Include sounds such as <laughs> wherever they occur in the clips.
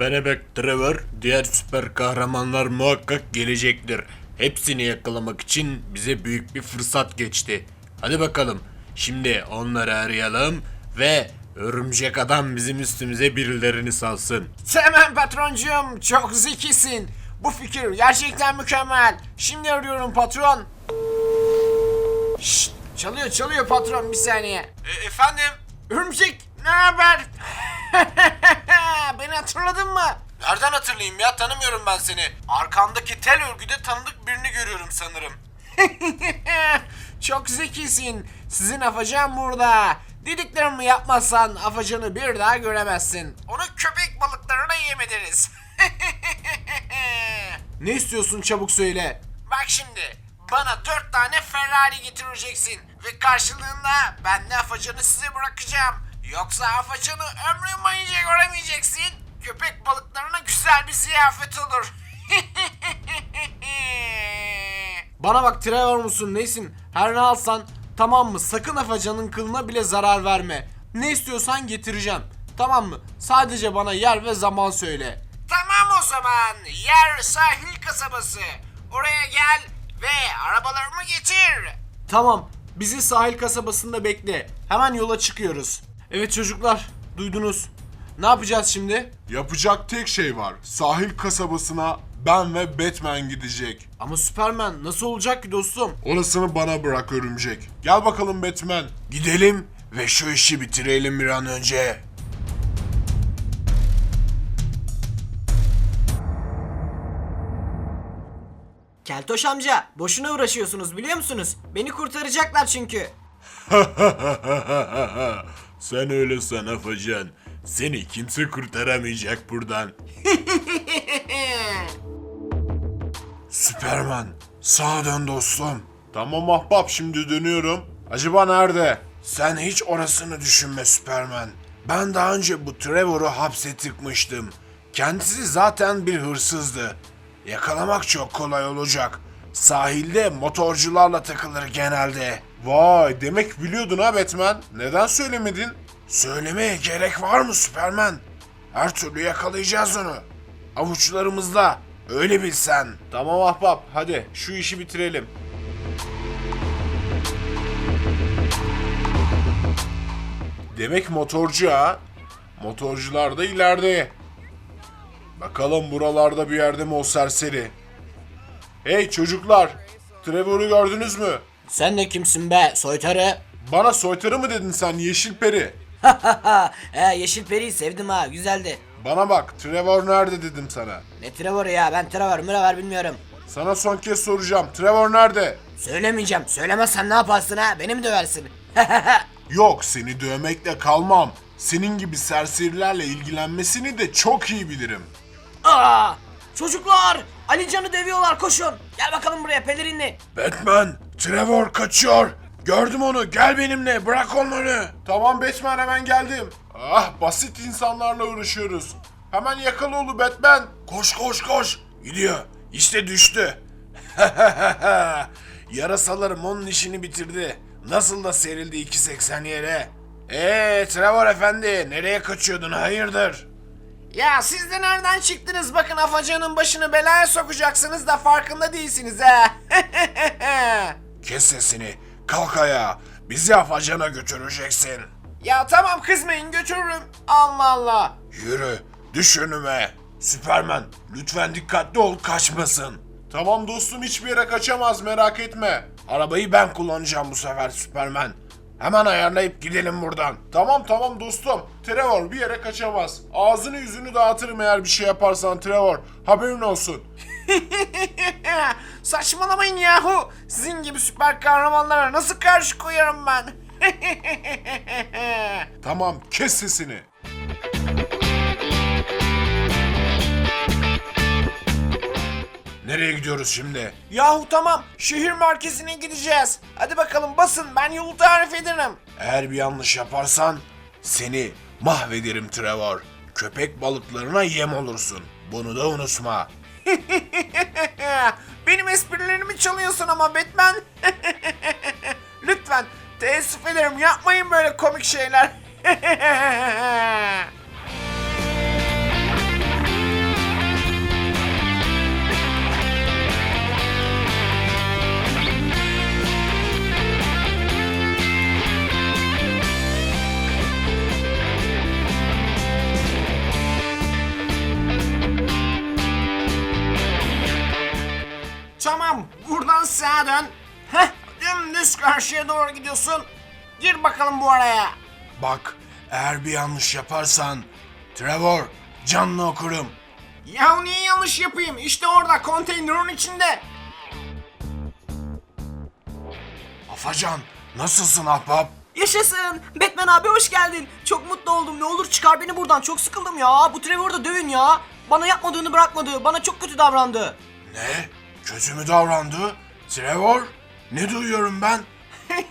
Benebek Trevor, diğer süper kahramanlar muhakkak gelecektir. Hepsini yakalamak için bize büyük bir fırsat geçti. Hadi bakalım. Şimdi onları arayalım ve örümcek adam bizim üstümüze birilerini salsın. Tamam patroncuğum çok zekisin. Bu fikir gerçekten mükemmel. Şimdi arıyorum patron. Şşt, çalıyor çalıyor patron bir saniye. efendim? Örümcek ne haber? <laughs> Beni hatırladın mı? Nereden hatırlayayım ya? Tanımıyorum ben seni. Arkandaki tel örgüde tanıdık birini görüyorum sanırım. <laughs> Çok zekisin. Sizin afacan burada. Dediklerimi yapmazsan afacanı bir daha göremezsin. Onu köpek balıklarına yem ederiz. <laughs> ne istiyorsun çabuk söyle. Bak şimdi bana dört tane Ferrari getireceksin. Ve karşılığında ben de afacanı size bırakacağım. Yoksa afacanı ömrün boyunca göremeyeceksin. Köpek balıklarına güzel bir ziyafet olur. <laughs> Bana bak Trevor musun neysin? Her ne alsan tamam mı? Sakın afacanın kılına bile zarar verme. Ne istiyorsan getireceğim. Tamam mı? Sadece bana yer ve zaman söyle. Tamam o zaman. Yer sahil kasabası. Oraya gel ve arabalarımı getir. Tamam. Bizi sahil kasabasında bekle. Hemen yola çıkıyoruz. Evet çocuklar, duydunuz. Ne yapacağız şimdi? Yapacak tek şey var. Sahil kasabasına ben ve Batman gidecek. Ama Superman nasıl olacak ki dostum? Orasını bana bırak örümcek. Gel bakalım Batman. Gidelim ve şu işi bitirelim bir an önce. Keltoş amca boşuna uğraşıyorsunuz biliyor musunuz? Beni kurtaracaklar çünkü. <laughs> Sen öyle san Afacan. Seni kimse kurtaramayacak buradan. <laughs> Süperman, sağa dön dostum. Tamam ahbap şimdi dönüyorum. Acaba nerede? Sen hiç orasını düşünme Süperman. Ben daha önce bu Trevor'u hapse tıkmıştım. Kendisi zaten bir hırsızdı. Yakalamak çok kolay olacak. Sahilde motorcularla takılır genelde. Vay demek biliyordun ha Batman. Neden söylemedin? Söylemeye gerek var mı Süperman? Her türlü yakalayacağız onu. Avuçlarımızla. Öyle bilsen. Tamam ahbap hadi şu işi bitirelim. Demek motorcu ha. Motorcular da ileride. Bakalım buralarda bir yerde mi o serseri? Hey çocuklar! Trevor'u gördünüz mü? Sen de kimsin be soytarı? Bana soytarı mı dedin sen yeşil peri? <laughs> He yeşil periyi sevdim ha güzeldi. Bana bak Trevor nerede dedim sana. Ne Trevor ya ben Trevor Mürevver bilmiyorum. Sana son kez soracağım. Trevor nerede? Söylemeyeceğim söylemezsen ne yaparsın ha beni mi döversin? <laughs> Yok seni dövmekle kalmam. Senin gibi serserilerle ilgilenmesini de çok iyi bilirim. Aa, çocuklar Alican'ı dövüyorlar koşun. Gel bakalım buraya pelerinli. Batman, Trevor kaçıyor. Gördüm onu. Gel benimle. Bırak onları. Tamam Batman hemen geldim. Ah basit insanlarla uğraşıyoruz. Hemen yakala onu Batman. Koş koş koş. Gidiyor. İşte düştü. <laughs> Yarasalarım onun işini bitirdi. Nasıl da serildi 2.80 yere. Eee Trevor efendi nereye kaçıyordun hayırdır? Ya siz de nereden çıktınız bakın afacanın başını belaya sokacaksınız da farkında değilsiniz ha. <laughs> Kes sesini. Kalk ayağa. Bizi afacana götüreceksin. ya tamam kızmayın götürürüm. Allah Allah. Yürü. Düş önüme. Süpermen lütfen dikkatli ol kaçmasın. Tamam dostum hiçbir yere kaçamaz merak etme. Arabayı ben kullanacağım bu sefer Süpermen. Hemen ayarlayıp gidelim buradan. Tamam tamam dostum. Trevor bir yere kaçamaz. Ağzını yüzünü dağıtırım eğer bir şey yaparsan Trevor. Haberin olsun. <laughs> Saçmalamayın yahu. Sizin gibi süper kahramanlara nasıl karşı koyarım ben? <laughs> Tamam kes sesini. Nereye gidiyoruz şimdi? Yahu tamam şehir merkezine gideceğiz. Hadi bakalım basın ben yolu tarif ederim. Eğer bir yanlış yaparsan seni mahvederim Trevor. Köpek balıklarına yem olursun. Bunu da unutma. <laughs> Benim esprilerimi çalıyorsun ama Batman. <laughs> Lütfen teessüf ederim yapmayın böyle komik şeyler. <laughs> sağa dön. Heh dümdüz karşıya doğru gidiyorsun. Gir bakalım bu araya. Bak eğer bir yanlış yaparsan Trevor canını okurum. Ya niye yanlış yapayım? İşte orada konteynerin içinde. Afacan nasılsın ahbap? Yaşasın. Batman abi hoş geldin. Çok mutlu oldum. Ne olur çıkar beni buradan. Çok sıkıldım ya. Bu Trevor'u da dövün ya. Bana yapmadığını bırakmadı. Bana çok kötü davrandı. Ne? Kötü mü davrandı? Trevor? Ne duyuyorum ben? <laughs>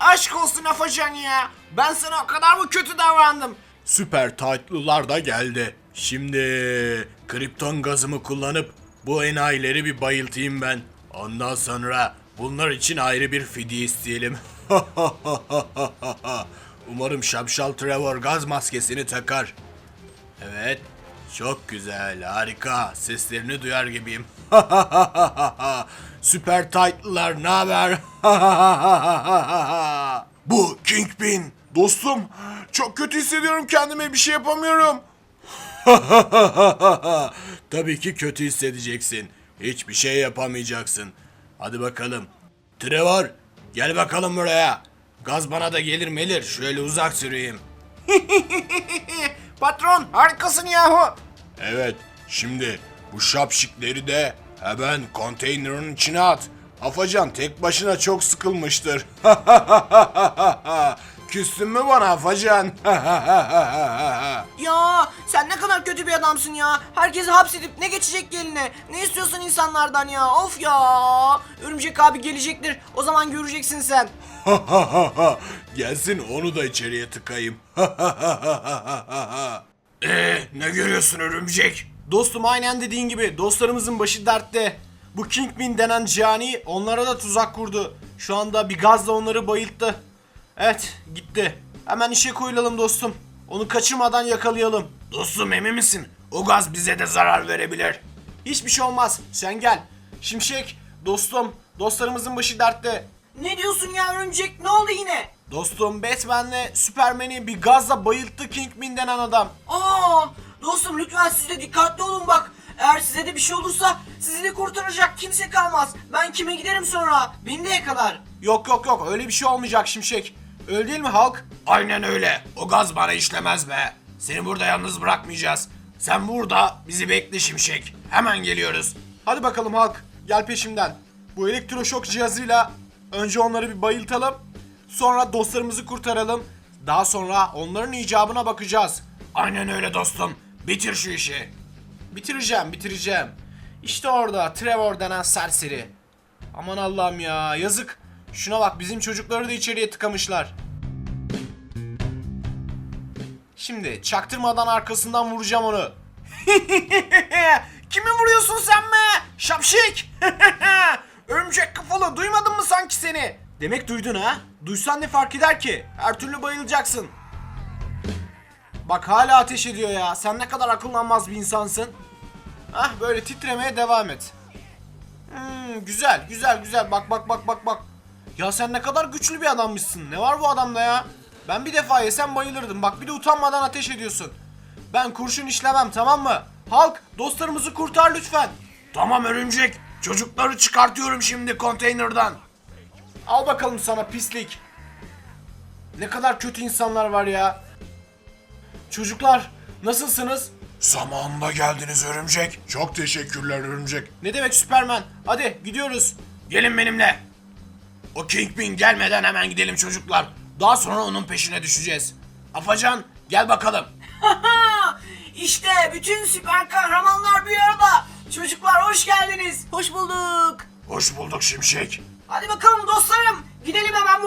Aşk olsun Afacan ya. Ben sana o kadar mı kötü davrandım? Süper taytlılar da geldi. Şimdi kripton gazımı kullanıp bu enayileri bir bayıltayım ben. Ondan sonra bunlar için ayrı bir fidye isteyelim. <laughs> Umarım şapşal Trevor gaz maskesini takar. Evet. Çok güzel, harika. Seslerini duyar gibiyim. <laughs> Süper taytlılar ne haber? <laughs> Bu Kingpin. Dostum çok kötü hissediyorum kendime bir şey yapamıyorum. <laughs> Tabii ki kötü hissedeceksin. Hiçbir şey yapamayacaksın. Hadi bakalım. Trevor, gel bakalım buraya. Gaz bana da gelir melir. Şöyle uzak süreyim. <laughs> Patron harikasın yahu. Evet şimdi bu şapşikleri de hemen konteynerin içine at. Afacan tek başına çok sıkılmıştır. <laughs> Küstün mü bana Afacan? <laughs> Ya sen ne kadar kötü bir adamsın ya. Herkesi hapsedip ne geçecek eline? Ne istiyorsun insanlardan ya? Of ya. Örümcek abi gelecektir. O zaman göreceksin sen. <laughs> Gelsin onu da içeriye tıkayım. Ee, ne görüyorsun örümcek? Dostum aynen dediğin gibi dostlarımızın başı dertte. Bu Kingpin denen cani onlara da tuzak kurdu. Şu anda bir gazla onları bayılttı. Evet gitti. Hemen işe koyulalım dostum. Onu kaçırmadan yakalayalım. Dostum emin misin? O gaz bize de zarar verebilir. Hiçbir şey olmaz. Sen gel. Şimşek dostum dostlarımızın başı dertte. Ne diyorsun ya örümcek? Ne oldu yine? Dostum Batman'le Superman'i bir gazla bayılttı Kingpin denen adam. Aa, dostum lütfen siz de dikkatli olun bak. Eğer size de bir şey olursa sizi de kurtaracak kimse kalmaz. Ben kime giderim sonra? Beni de yakalar. Yok yok yok öyle bir şey olmayacak Şimşek. Öyle değil mi Halk? Aynen öyle. O gaz bana işlemez be. Seni burada yalnız bırakmayacağız. Sen burada bizi bekle Şimşek. Hemen geliyoruz. Hadi bakalım Halk gel peşimden. Bu elektroşok cihazıyla önce onları bir bayıltalım. Sonra dostlarımızı kurtaralım. Daha sonra onların icabına bakacağız. Aynen öyle dostum. Bitir şu işi. Bitireceğim bitireceğim. İşte orada Trevor denen serseri. Aman Allah'ım ya yazık. Şuna bak bizim çocukları da içeriye tıkamışlar. Şimdi çaktırmadan arkasından vuracağım onu. <laughs> Kimi vuruyorsun sen be? Şapşik! <laughs> Örümcek kafalı duymadın mı sanki seni? Demek duydun ha? Duysan ne fark eder ki? Her türlü bayılacaksın. Bak hala ateş ediyor ya. Sen ne kadar akıllanmaz bir insansın. Ah böyle titremeye devam et. Hmm, güzel güzel güzel bak bak bak bak bak. Ya sen ne kadar güçlü bir adammışsın. Ne var bu adamda ya? Ben bir defa yesem bayılırdım. Bak bir de utanmadan ateş ediyorsun. Ben kurşun işlemem tamam mı? Halk dostlarımızı kurtar lütfen. Tamam örümcek. Çocukları çıkartıyorum şimdi konteynerden. Al bakalım sana pislik. Ne kadar kötü insanlar var ya. Çocuklar nasılsınız? Zamanında geldiniz örümcek. Çok teşekkürler örümcek. Ne demek Süpermen? Hadi gidiyoruz. Gelin benimle. O Kingpin gelmeden hemen gidelim çocuklar. Daha sonra onun peşine düşeceğiz. Afacan gel bakalım. <laughs> işte bütün süper kahramanlar bir arada. Çocuklar hoş geldiniz. Hoş bulduk. Hoş bulduk Şimşek. Hadi bakalım dostlarım. Gidelim hemen.